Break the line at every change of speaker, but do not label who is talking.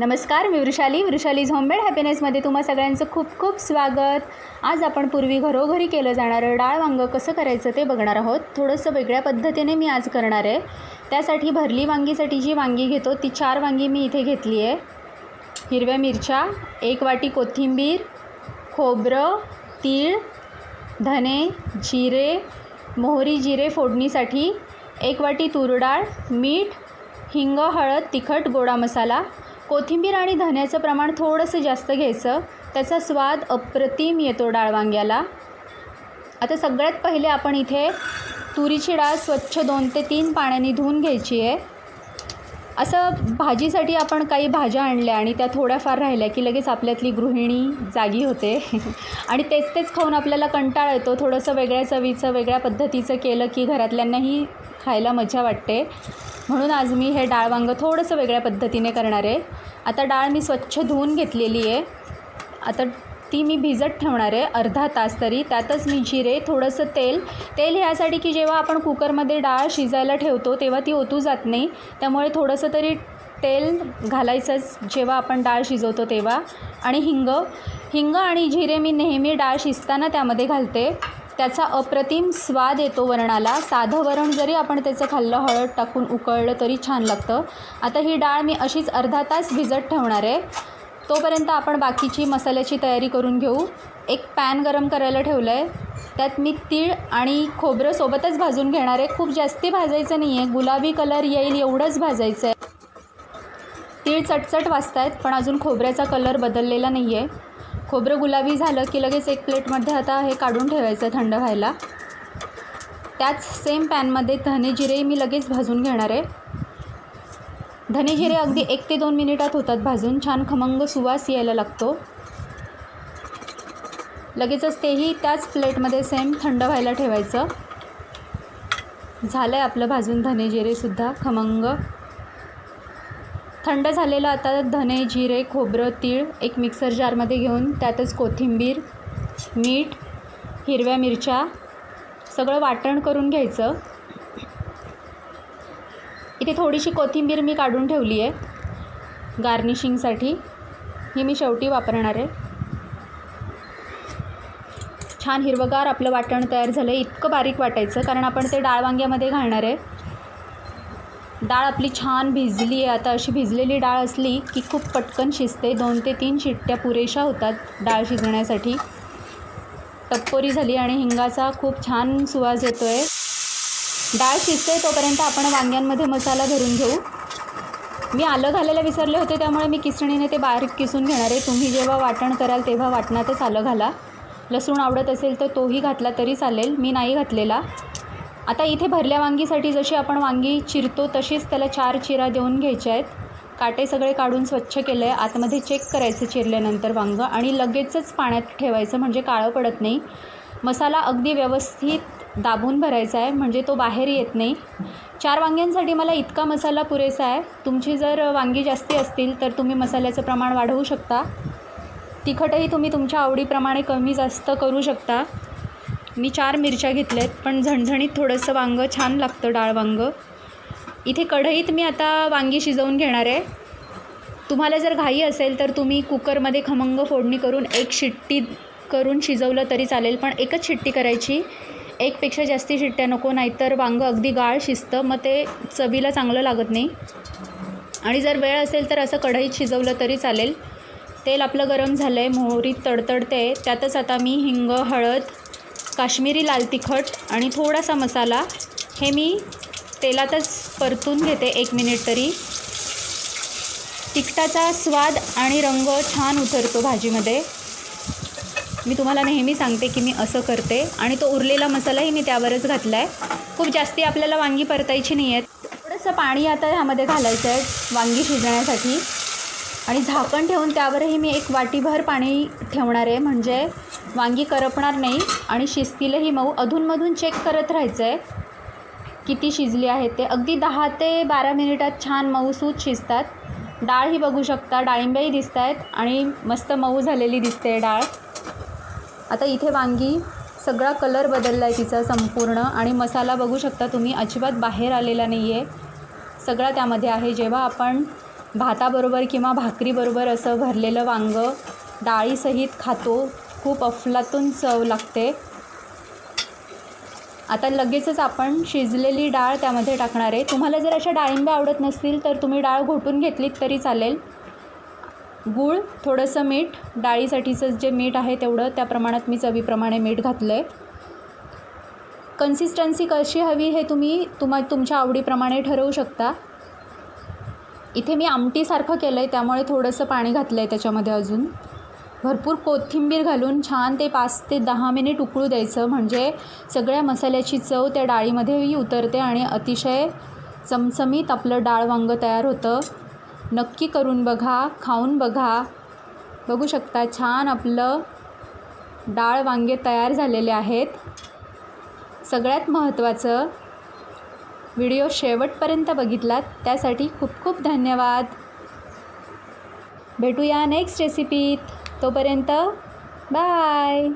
नमस्कार मी वृषाली. वृषालीज होममेड हॅपीनेसमध्ये तुम्हा सगळ्यांचं खूप खूप स्वागत. आज आपण पूर्वी घरोघरी केलं जाणारं डाळ वांगं कसं करायचं ते बघणार आहोत. थोडंसं वेगळ्या पद्धतीने मी आज करणार आहे. त्यासाठी भरली वांगीसाठी जी वांगी घेतो ती चार वांगी मी इथे घेतली आहे. हिरव्या मिरच्या एक वाटी कोथिंबीर खोबरं तीळ धने जिरे मोहरी जिरे फोडणीसाठी एक वाटी तूर डाळ मीठ हिंग हळद तिखट गोडा मसाला कोथिंबीर आणि धन्याचं प्रमाण थोडंसं जास्त घ्यायचं. त्याचा स्वाद अप्रतिम येतो डाळ वांग्याला आता सगळ्यात पहिले आपण इथे तुरीची डाळ स्वच्छ दोन ते तीन पाण्याने धुवून घ्यायची आहे. असं भाजीसाठी आपण काही भाज्या आणल्या आणि त्या थोड्याफार राहिल्या की लगेच आपल्यातली गृहिणी जागी होते. आणि तेच तेच खाऊन आपल्याला कंटाळा येतो. थोडंसं वेगळ्या चवीचं वेगळ्या पद्धतीचं केलं की घरातल्यांनाही खायला मजा वाटते. म्हणून आज मी हे डाळ वांगं थोडंसं वेगळ्या पद्धतीने करणार आहे. आता डाळ मी स्वच्छ धुवून घेतलेली आहे. आता ती मी भिजत ठेवणार आहे अर्धा तास तरी. त्यातच मी जिरे थोडंसं तेल. तेल ह्यासाठी की जेव्हा आपण कुकरमध्ये डाळ शिजायला ठेवतो तेव्हा ती ओतू जात नाही. त्यामुळे थोडंसं तरी तेल घालायचंच जेव्हा आपण डाळ शिजवतो तेव्हा. आणि हिंग. हिंग आणि जिरे मी नेहमी डाळ शिजताना त्यामध्ये घालते. त्याचा अप्रतिम स्वाद येतो वरणाला. साधं वरण जरी आपण त्याचं खाल्लं हळद टाकून उकळलं तरी छान लागतं. आता ही डाळ मी अशीच अर्धा तास भिजत ठेवणार आहे. तोपर्यंत आपण बाकीची मसाल्याची तयारी करून घेऊ. एक पॅन गरम करायला ठेवलं आहे त्यात मी तीळ आणि खोबरं सोबतच भाजून घेणार आहे. खूप जास्ती भाजायचं नाही आहे गुलाबी कलर येईल एवढंच भाजायचं आहे तीळ चटचट वाजत आहेत पण अजून खोबऱ्याचा कलर बदललेला नाही आहे खोबरं गुलाबी झालं की लगेच एक प्लेटमध्ये आता हे काढून ठेवायचं थंड व्हायला. त्याच सेम पॅनमध्ये धने जिरे मी लगेच भाजून घेणार आहे. धने जिरे अगदी एक ते दोन मिनिटात होतात भाजून. छान खमंग सुवास यायला लागतो. लगेचच तेही त्याच प्लेटमध्ये सेम थंड व्हायला ठेवायचं. झालं आहे आपलं भाजून धने जिरेसुद्धा खमंग. थंड झालेलं आता धने जिरे खोबरं तीळ एक मिक्सर जारमध्ये घेऊन त्यातच कोथिंबीर मीठ हिरव्या मिरच्या सगळं वाटण करून घ्यायचं. इथे थोडीशी कोथिंबीर मी काढून ठेवली आहे गार्निशिंगसाठी. ही मी शेवटी वापरणार आहे. छान हिरवगार आपलं वाटण तयार झालं आहे इतकं बारीक वाटायचं कारण आपण ते डाळ वांग्यामध्ये घालणार आहे. डाळ आपली छान भिजली आहे. आता अशी भिजलेली डाळ असली की खूप पटकन शिजते. दोन ते तीन शिट्ट्या पुरेशा होतात डाळ शिजण्यासाठी. टप्पोरी झाली आणि हिंगाचा खूप छान सुवास येतो आहे डाळ शिजते तोपर्यंत आपण वांग्यांमध्ये मसाला भरून घेऊ. मी आलं घालायला विसरले होते त्यामुळे मी किसणीने ते बारीक किसून घेणार आहे. तुम्ही जेव्हा वाटण कराल तेव्हा वाटणातच आलं घाला. लसूण आवडत असेल तर तोही घातला तरी चालेल. मी नाही घातलेला. आता इथे भरल्या वांगीसाठी जशी आपण वांगी चिरतो तशीच त्याला चार चिरा देऊन घ्यायच्या आहेत. काटे सगळे काढून स्वच्छ केलं आहे आतमध्ये चेक करायचं चिरल्यानंतर वांगं आणि लगेचच पाण्यात ठेवायचं म्हणजे काळं पडत नाही. मसाला अगदी व्यवस्थित दाबून भरायचा आहे म्हणजे तो बाहेर येत नाही. चार वांग्यांसाठी मला इतका मसाला पुरेसा आहे. तुमची जर वांगी जास्ती असतील तर तुम्ही मसाल्याचं प्रमाण वाढवू शकता. तिखटही तुम्ही तुमच्या आवडीप्रमाणे कमी जास्त करू शकता. मी चार मिरच्या घेतल्या आहेत पण झणझणीत थोडंसं वांगं छान लागतं डाळ वांगं. इथे कढईत मी आता वांगी शिजवून घेणार आहे. तुम्हाला जर घाई असेल तर तुम्ही कुकरमध्ये खमंग फोडणी करून एक शिट्टी करून शिजवलं तरी चालेल पण एकच शिट्टी करायची. एकपेक्षा जास्ती शिट्ट्या नको नाहीतर वांगं अगदी गाळ शिजतं मग ते चवीला चांगलं लागत नाही. आणि जर वेळ असेल तर असं कढईत शिजवलं तरी चालेल. तेल आपलं गरम झालं आहे मोहरीत तडतडते त्यातच आता मी हिंग हळद काश्मीरी लाल तिखट आणि थोडासा मसाला हे मी तेलातच परतून घेते एक मिनिट तरी. तिखटाचा स्वाद आणि रंग छान उतरतो भाजीमध्ये. मी तुम्हाला नेहमी सांगते की मी असं करते आणि तो उरलेला मसालाही मी त्यावरच घातला आहे खूप जास्ती आपल्याला वांगी परतायची नाही आहेत. थोडंसं पाणी आता ह्यामध्ये घालायचं आहे वांगी शिजण्यासाठी. आणि झाकण ठेवून त्यावरही मी एक वाटीभर पाणी ठेवणार आहे. म्हणजे वांगी करपणार नाही आणि शिजतीलही मऊ अधूनमधून चेक करत राहायचं आहे किती शिजली आहे ते? अगदी दहा ते बारा मिनिटात छान मऊसूत शिजतात. डाळ ही बघू शकता डाळिंब्याही दिसत आहेत आणि मस्त मऊ झालेली दिसते डाळ. आता इथे वांगी सगळा कलर बदलला आहे तिचा संपूर्ण आणि मसाला बघू शकता तुम्ही अजिबात बाहेर आलेला नाही आहे सगळा त्यामध्ये आहे. जेव्हा आपण भाताबरोबर किंवा भाकरीबरोबर असं भरलेलं वांगं डाळीसहित खातो खूप अफलातून चव लागते. आता लगेचच आपण शिजलेली डाळ त्यामध्ये टाकणार आहे. तुम्हाला जर अशा डाळिंब्या आवडत नसतील तर तुम्ही डाळ घोटून घेतलीत तरी चालेल. गूळ थोडंसं मीठ डाळीसाठीचं जे मीठ आहे तेवढं. त्या प्रमाणात मी चवीप्रमाणे मीठ घातलं आहे कन्सिस्टन्सी कशी हवी हे तुम्ही तुम्हा तुमच्या आवडीप्रमाणे ठरवू शकता. इथे मी आमटीसारखं केलं आहे त्यामुळे थोडंसं पाणी घातलं आहे त्याच्यामध्ये अजून. भरपूर कोथिंबीर घालून छान ते पाच ते दहा मिनिट उकळू द्यायचं. म्हणजे सगळ्या मसाल्याची चव त्या डाळीमध्येही उतरते आणि अतिशय चमचमीत आपलं डाळ वांगं तयार होतं. नक्की करून बघा खाऊन बघा. बघू शकता छान आपलं डाळ वांगे तयार झालेले आहेत. सगळ्यात महत्त्वाचं व्हिडिओ शेवटपर्यंत बघितलात त्यासाठी खूप खूप धन्यवाद. भेटूया नेक्स्ट रेसिपीत तोपर्यंत बाय.